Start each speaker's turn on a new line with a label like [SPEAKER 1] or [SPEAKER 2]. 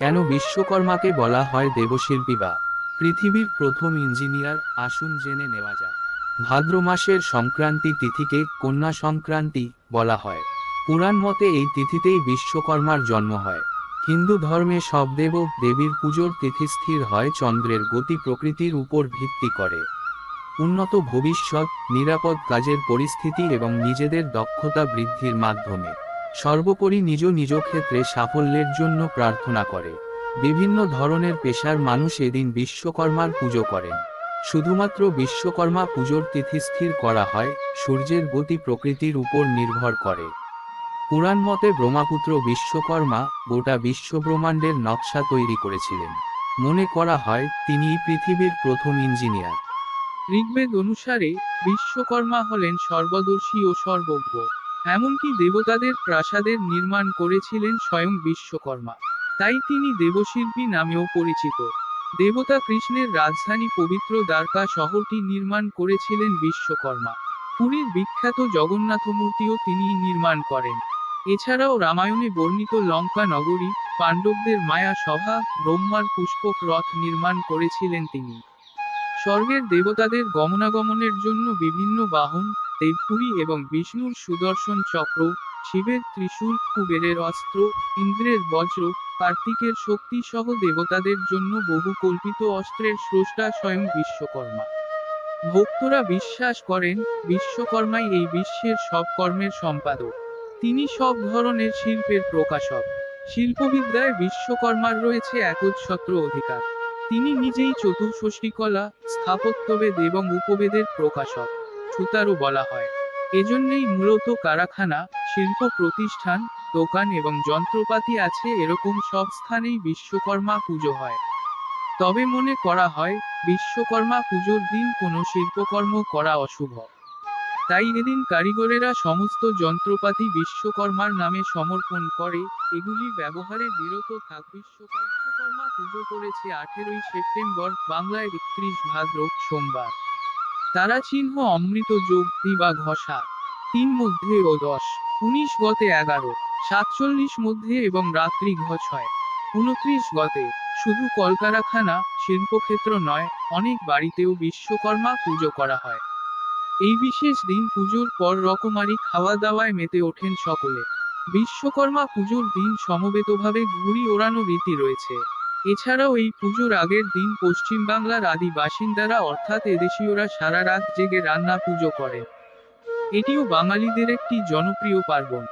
[SPEAKER 1] কেন বিশ্বকর্মাকে বলা হয় দেবশিল্পী বা পৃথিবীর প্রথম ইঞ্জিনিয়ার? আসুন জেনে নেওয়া যাক। ভাদ্র মাসের সংক্রান্তি তিথিকে কন্যা সংক্রান্তি বলা হয়। পুরাণ মতে এই তিথিতেই বিশ্বকর্মার জন্ম হয়। হিন্দু ধর্মে সব দেব দেবীর পুজোর তিথি স্থির হয়, চন্দ্রের গতি প্রকৃতির উপর ভিত্তি করে। উন্নত ভবিষ্যৎ, নিরাপদ কাজের পরিস্থিতি এবং নিজেদের দক্ষতা বৃদ্ধির মাধ্যমে। সর্বোপরি নিজ নিজ ক্ষেত্রে সাফল্যের জন্য প্রার্থনা করে। বিভিন্ন ধরনের পেশার মানুষ এদিন বিশ্বকর্মার পুজো করেন। শুধুমাত্র বিশ্বকর্মা পুজোর তিথি স্থির করা হয়, সূর্যের গতি প্রকৃতির উপর নির্ভর করে। পুরাণ মতে ব্রহ্মাপুত্র বিশ্বকর্মা গোটা বিশ্বব্রহ্মাণ্ডের নকশা তৈরি করেছিলেন। মনে করা হয়, তিনি পৃথিবীর প্রথম ইঞ্জিনিয়ার।
[SPEAKER 2] ঋগ্বেদ অনুসারে বিশ্বকর্মা হলেন সর্বদর্শী ও সর্বজ্ঞ। এমনকি দেবতাদের প্রাসাদের নির্মাণ করেছিলেন স্বয়ং বিশ্বকর্মা। তাই তিনি দেবশিল্পী নামেও পরিচিত। দেবতা কৃষ্ণের রাজধানী পবিত্র দ্বারকা শহরটি নির্মাণ করেছিলেন বিশ্বকর্মা। পুরীর বিখ্যাত জগন্নাথ মূর্তিও তিনি নির্মাণ করেন। এছাড়াও রামায়ণে বর্ণিত লঙ্কা নগরী, পাণ্ডবদের মায়া সভা, ব্রহ্মার পুষ্পক রথ নির্মাণ করেছিলেন তিনি। স্বর্গের দেবতাদের গমনাগমনের জন্য বিভিন্ন বাহন দেবপুরী এবং বিষ্ণুর সুদর্শন চক্র, শিবের ত্রিশূল, কুবেরের অস্ত্র, ইন্দ্রের বজ্র, কার্তিকের শক্তি সহ দেবতাদের জন্য বহু কল্পিত অস্ত্রের স্রষ্টা স্বয়ং বিশ্বকর্মা। ভক্তরা বিশ্বাস করেন, বিশ্বকর্মাই এই বিশ্বের সব কর্মের সম্পাদক। তিনি সব ধরনের শিল্পের প্রকাশক। শিল্পবিদ্যায় বিশ্বকর্মার রয়েছে একচ্ছত্র অধিকার। তিনি নিজেই চতুর্ষষ্ঠী কলা, স্থাপত্যবেদ এবং উপবেদের প্রকাশক। সুতারও বলা হয়। এজন্যই মূলত কারখানা, শিল্প প্রতিষ্ঠান, দোকান এবং যন্ত্রপাতি আছে এরকম সব স্থানেই বিশ্বকর্মা পুজো হয়। তবে মনে করা হয়, বিশ্বকর্মা পুজোর দিন কোনো শিল্পকর্ম করা অশুভ। তাই এদিন কারিগরেরা সমস্ত যন্ত্রপাতি বিশ্বকর্মার নামে সমর্পণ করে, এগুলি ব্যবহারে বিরত থাক। বিশ্বকর্মা পুজো করেছে আঠেরোই সেপ্টেম্বর, বাংলায় একত্রিশ ভাদ্র সোমবার। তারা চিহ্ন অমৃত যোগ দিবা ঘষা। তিন মধ্যে ও দশ। উনিশ গতে এগারো। সাতচল্লিশ মধ্যে এবং রাত্রি ঘ ছয় উনত্রিশ গতে। শুধু কলকারখানা, শিল্পক্ষেত্র নয়, অনেক বাড়িতেও বিশ্বকর্মা পুজো করা হয়। এই বিশেষ দিন পুজোর পর রকমারি খাওয়া দাওয়ায় মেতে ওঠেন সকলে। বিশ্বকর্মা পুজোর দিন সমবেতভাবে ঘুড়ি ওড়ানো রীতি রয়েছে। এছাড়াও এই পুজোর আগের দিন পশ্চিমবাংলার আদি বাসিন্দারা অর্থাৎ এদেশীয়রা সারা রাত জেগে রান্না পুজো করে। এটিও বাঙালিদের একটি জনপ্রিয় পার্বণ।